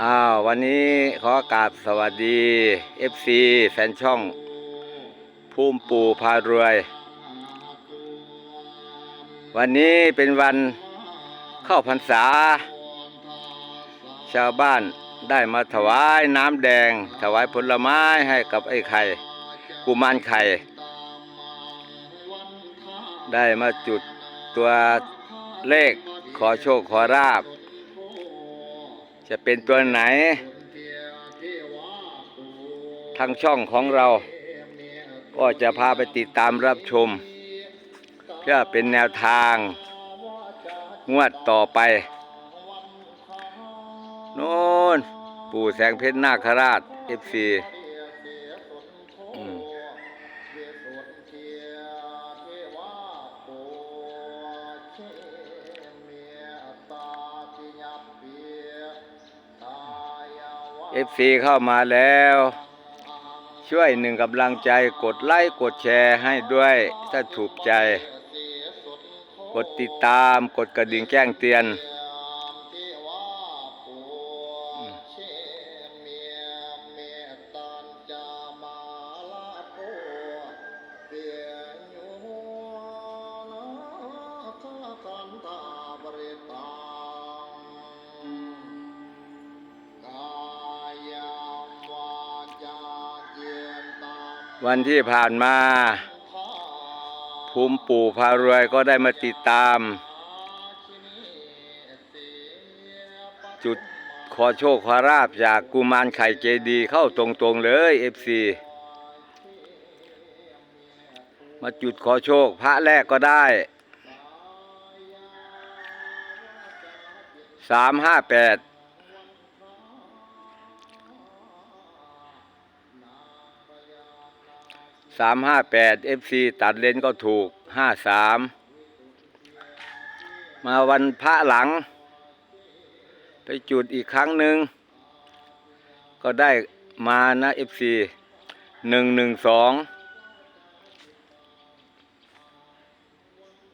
อ้าววันนี้ขอกราบสวัสดี FC แฟนช่องภูมิปู่พารวย วันนี้เป็นวันเข้าพรรษา ชาวบ้านได้มาถวายน้ำแดง ถวายผลไม้ให้กับไอ้ไข่กุมารไข่ ได้มาจุดตัวเลขขอโชคขอราบ จะเป็นตัวไหน ทางช่องของเรา ก็จะพาไปติดตามรับชม เพื่อเป็นแนวทาง งวดต่อไปโน่นปู่แสงเพชรนาคราช FC อืมเอฟซี เข้ามาแล้ว ช่วยหนึ่งกำลังใจกดไลค์กดแชร์ให้ด้วย ถ้าถูกใจ กดติดตามกดกระดิ่งแจ้งเตือน วันที่ผ่านมา ภูมิปู่พารวยก็ได้มาติดตาม จุดขอโชคขอราบจากกุมารไข่เจดีเข้าตรงๆเลยเอฟซีมาจุดขอโชคพระแรกก็ได้สามห้าแปด สามห้าแปดเอฟซีตัดเลนก็ถูกห้าสามมาวันพระหลัง ไปจุดอีกครั้งหนึ่ง ก็ได้มานะเอฟซีหนึ่งหนึ่งสอง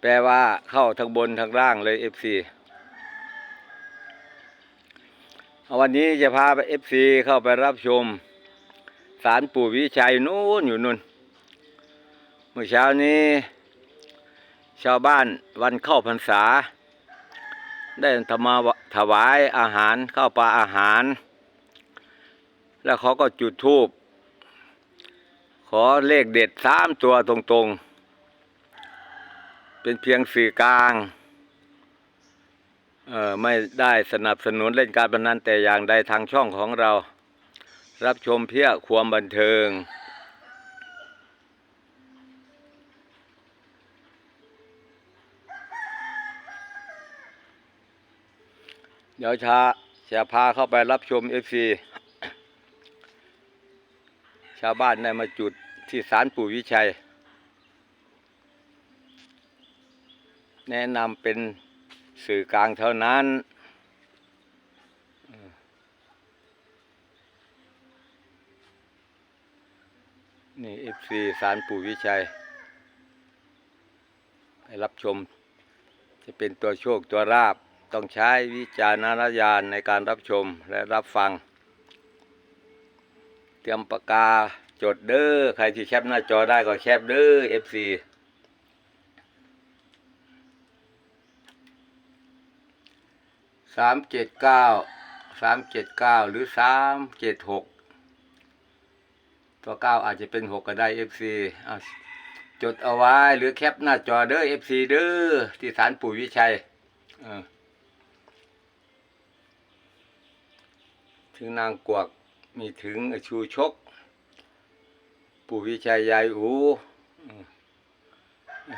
แปลว่าเข้าทั้งบนทั้งล่างเลยเอฟซีวันนี้จะพาไปเอฟซีเข้าไปรับชม สารปู่วิชัยนู้นอยู่นู่น เมื่อเช้านี้ ชาวบ้านวันเข้าพรรษา ได้ทำมาถวายอาหารข้าวปลาอาหาร แล้วเขาก็จุดธูปขอเลขเด็ดสามตัวตรงๆ เป็นเพียงสื่อกลางเออไม่ได้สนับสนุนเล่นการพนันแต่อย่างใดทางช่องของเรา รับชมเพื่อความบันเทิง เดี๋ยวชาจะพาเข้าไปรับชมเอฟซีชาวบ้านได้มาจุดที่ศาลปู่วิชัย แนะนำเป็นสื่อกลางเท่านั้นนี่เอฟซีศาลปู่วิชัยให้รับชม จะเป็นตัวโชคตัวราบ ต้องใช้วิจารณญาณในการรับชมและรับฟัง เตรียมปากกาจดเด้อใครที่แคปหน้าจอได้ก็แคปเด้อ FC สามเจ็ดเก้าสามเจ็ดเก้าหรือสามเจ็ดหกตัวเก้าอาจจะเป็นหกก็ได้ FC เอาจดเอาไว้หรือแคปหน้าจอเด้อ FC เด้อที่ศาลปู่วิชัย เออ ถึงนางกวัก มีถึงชูชก ปู่วิชัยยายอู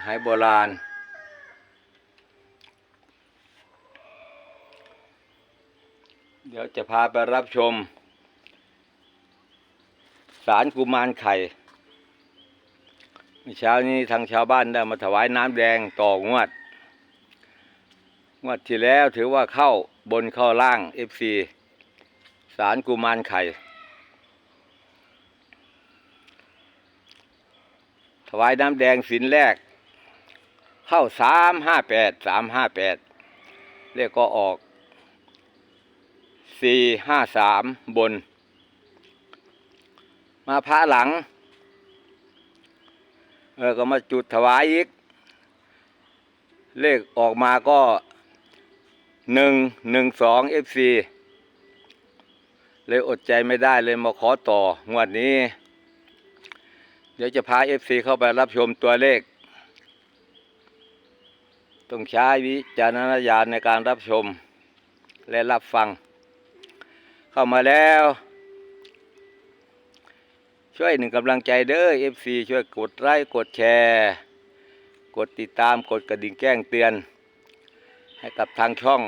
หายโบราณ เดี๋ยวจะพาไปรับชม สารกุมารไข่เมื่อเช้านี้ทางชาวบ้านได้มาถวายน้ำแดงต่องวด งวดที่แล้วถือว่าเข้าบนเข้าล่างเอฟซี สารกุมารไข่ ถวายน้ำแดงสินแรก เข้าสามห้าแปดสามห้าแปดเลขก็ออกสี่ห้าสามบน มาพระหลัง เออก็มาจุดถวายอีก เลขออกมาก็หนึ่งหนึ่งสองเอฟซี เลยอดใจไม่ได้เลยมาขอต่องวดนี้ เดี๋ยวจะพาเอฟซีเข้าไปรับชมตัวเลข ต้องใช้วิจารณญาณในการรับชม และรับฟัง เข้ามาแล้ว ช่วยหนึ่งกำลังใจเด้อเอฟซีช่วยกดไลค์กดแชร์ กดติดตามกดกระดิ่งแจ้งเตือน ให้กับทางช่อง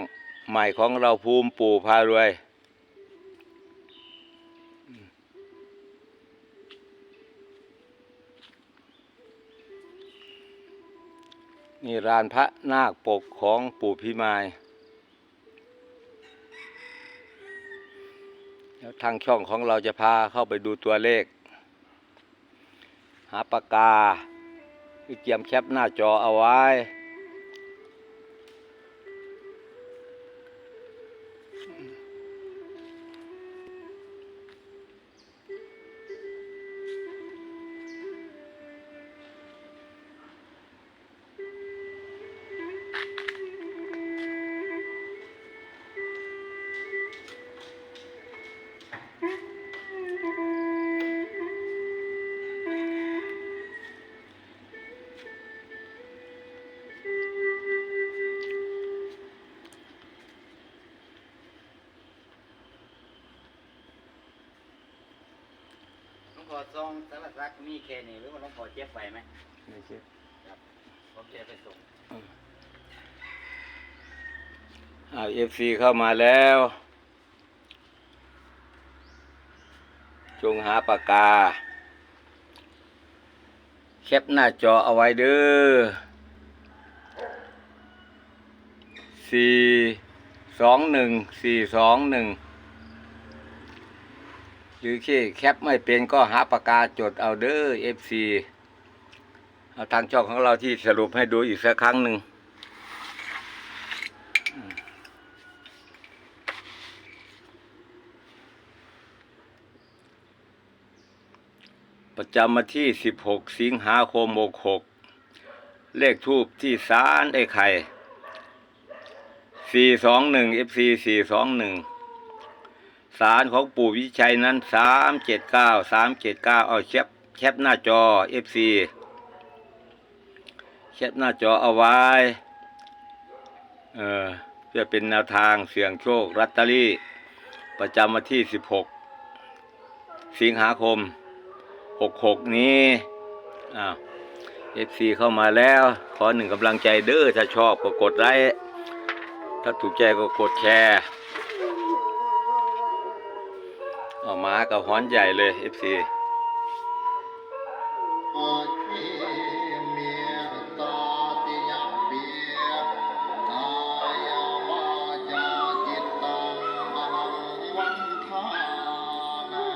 ใหม่ของเราภูมิปู่พารวย นี่รานพระนาคปกของปู่พิมายแล้วทางช่องของเราจะพาเข้าไปดูตัวเลข หาปากกาที่เตรียมแคปหน้าจอเอาไว้ ซองสารสักมีแค่นี้หรือว่าหลวงพ่อเจ็บไปไหมผมจะไปส่งเอาเอฟซีเข้ามาแล้ว จงหาปากกา แคปหน้าจอเอาไว้เด้อสี่สองหนึ่งสี่สองหนึ่ง หรือที่แคปไม่เป็นก็หาปากกาจดเอาเด้อเอฟซีเอาทางช่องของเราที่สรุปให้ดูอีกสักครั้งหนึ่งประจำมาที่ 16 สิงหาคม 66 เลขทูบที่ศาลไอ้ไข่ 421 FC 421 ศาลของปู่วิชัยนั้น379 379เอาแคปแคปหน้าจอ FC แคปหน้าจอเอาไว้เออเพื่อเป็นแนวทางเสี่ยงโชครัตเตอรี่ ประจำวันที่ 16 สิงหาคมหกหกนี้อ้าวเอฟซีเข้ามาแล้ว ขอหนึ่งกำลังใจเด้อถ้าชอบก็กดไลค์ถ้าถูกใจก็กดแชร์ มากับฮ้อนใหญ่เลยเอฟซี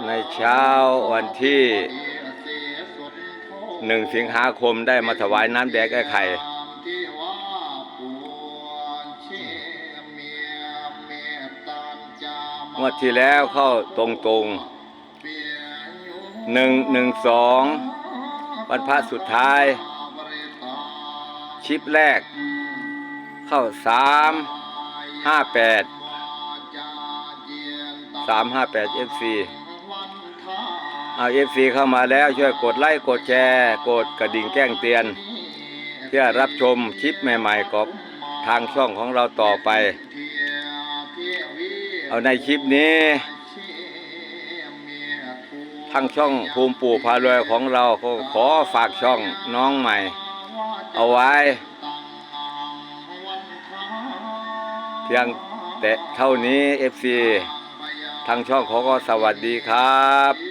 ในเช้าวันที่หนึ่งสิงหาคมได้มาถวายน้ำแดงไอ้ไข่ งวดที่แล้วเข้าตรงตรงหนึ่งหนึ่งสองวันพระสุดท้าย ชิปแรก เข้าสามห้าแปดสามห้าแปดเอฟซีเอาเอฟซีเข้ามาแล้วช่วยกดไลค์กดแชร์ กดกระดิ่งแจ้งเตือน เพื่อรับชมคลิปใหม่ๆกับทางช่องของเราต่อไป เอาในคลิปนี้ ทั้งช่องภูมิปู่พารวยของเราก็ขอฝากช่องน้องใหม่ เอาไว้ เพียงแต่เท่านี้เอฟซีทางช่องเขาก็สวัสดีครับ